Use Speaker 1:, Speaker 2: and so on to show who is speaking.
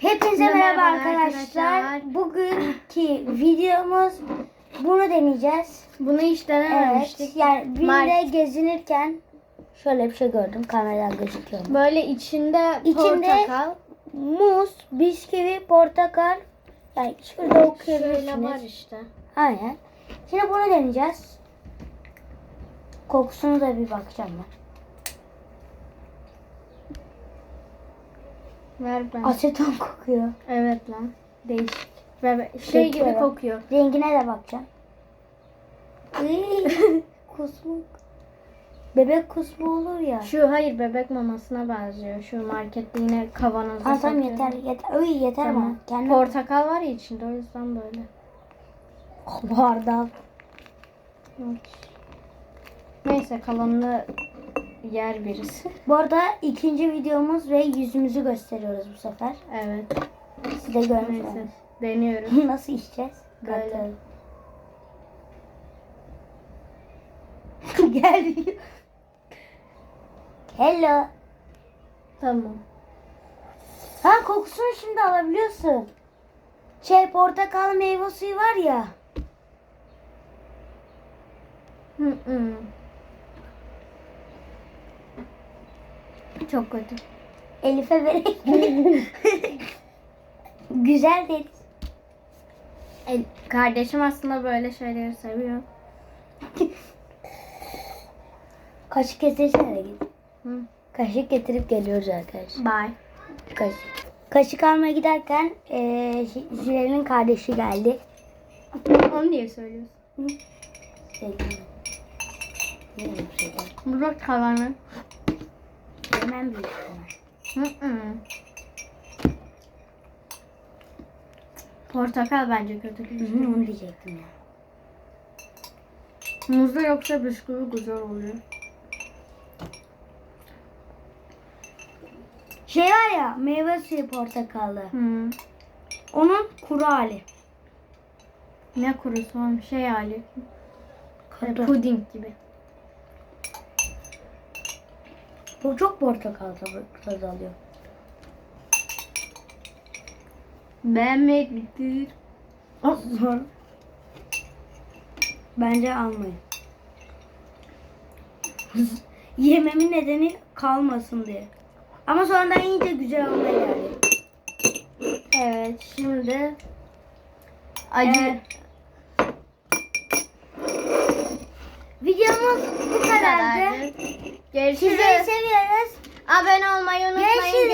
Speaker 1: Hepinize
Speaker 2: Merhaba
Speaker 1: merhaba
Speaker 2: arkadaşlar.
Speaker 1: arkadaşlar. Bugünkü videomuz bunu deneyeceğiz.
Speaker 2: Bunu hiç
Speaker 1: Evet.
Speaker 2: denememiştik.
Speaker 1: Yani BİM'de
Speaker 2: Mart-
Speaker 1: gezinirken şöyle bir şey gördüm. Kameradan gözüküyor. mu?
Speaker 2: Böyle içinde,
Speaker 1: İçinde-
Speaker 2: portakal.
Speaker 1: Muz, bisküvi, portakal. Yani şurada
Speaker 2: Şöyle var
Speaker 1: okuyabilirsiniz.
Speaker 2: işte.
Speaker 1: Aynen. Şimdi bunu deneyeceğiz. Kokusunu da bir bakacağım ben.
Speaker 2: Ver ben.
Speaker 1: Aseton kokuyor.
Speaker 2: Evet lan. Değişik. Ve şey gibi
Speaker 1: Kokuyor. Rengine de bakacağım. Kusmuk. Bebek kusmu olur ya.
Speaker 2: Şu hayır bebek mamasına benziyor. Şu markette yine kavanozda
Speaker 1: Ha, tamam yeter yeter. Öy yeter
Speaker 2: Tamam.
Speaker 1: ama. Kendi
Speaker 2: Portakal var ya içinde o yüzden böyle.
Speaker 1: bardağı.
Speaker 2: Neyse kalanını yer birisi.
Speaker 1: Bu arada ikinci videomuz ve yüzümüzü gösteriyoruz bu sefer.
Speaker 2: Evet.
Speaker 1: Siz de görmüş
Speaker 2: Neyse.
Speaker 1: olun.
Speaker 2: Deniyoruz.
Speaker 1: Nasıl içeceğiz?
Speaker 2: Böyle.
Speaker 1: Bakalım. Gel. Hello.
Speaker 2: tamam.
Speaker 1: Ha kokusunu şimdi alabiliyorsun. Şey portakal meyve suyu var ya.
Speaker 2: Hı hı. Çok kötü.
Speaker 1: Elif'e vererek. Güzel dedi.
Speaker 2: E, kardeşim aslında böyle şeyleri seviyor.
Speaker 1: Kaşık getirsene git.
Speaker 2: Hı.
Speaker 1: Kaşık getirip geliyoruz arkadaşlar.
Speaker 2: Bye.
Speaker 1: Kaşık. Kaşık almaya giderken eee Zilal'in kardeşi geldi.
Speaker 2: Onu niye söylüyorsun?
Speaker 1: Sevgilim. Yine bir şey değil.
Speaker 2: Bu da kalanı.
Speaker 1: Hemen büyük ihtimal.
Speaker 2: Hı hı. Portakal bence kötü.
Speaker 1: Hı hı, onu diyecektim ya.
Speaker 2: Muzda yoksa bisküvi güzel oluyor.
Speaker 1: Şey var ya meyve suyu portakallı.
Speaker 2: Hı.
Speaker 1: Onun kuru hali.
Speaker 2: Ne kurusu oğlum şey hali.
Speaker 1: Katı.
Speaker 2: Puding gibi.
Speaker 1: Bu çok portakal tadı, alıyor.
Speaker 2: Beğenmektir.
Speaker 1: Zor. Bence almayın. Yememin nedeni kalmasın diye. Ama sonradan yiyince güzel olmaya geldi.
Speaker 2: Evet şimdi acı
Speaker 1: Evet. Videomuz bu kadardı.
Speaker 2: kadardı. Görüşürüz.
Speaker 1: Sizleri seviyoruz.
Speaker 2: Abone olmayı unutmayın.
Speaker 1: Görüşürüz.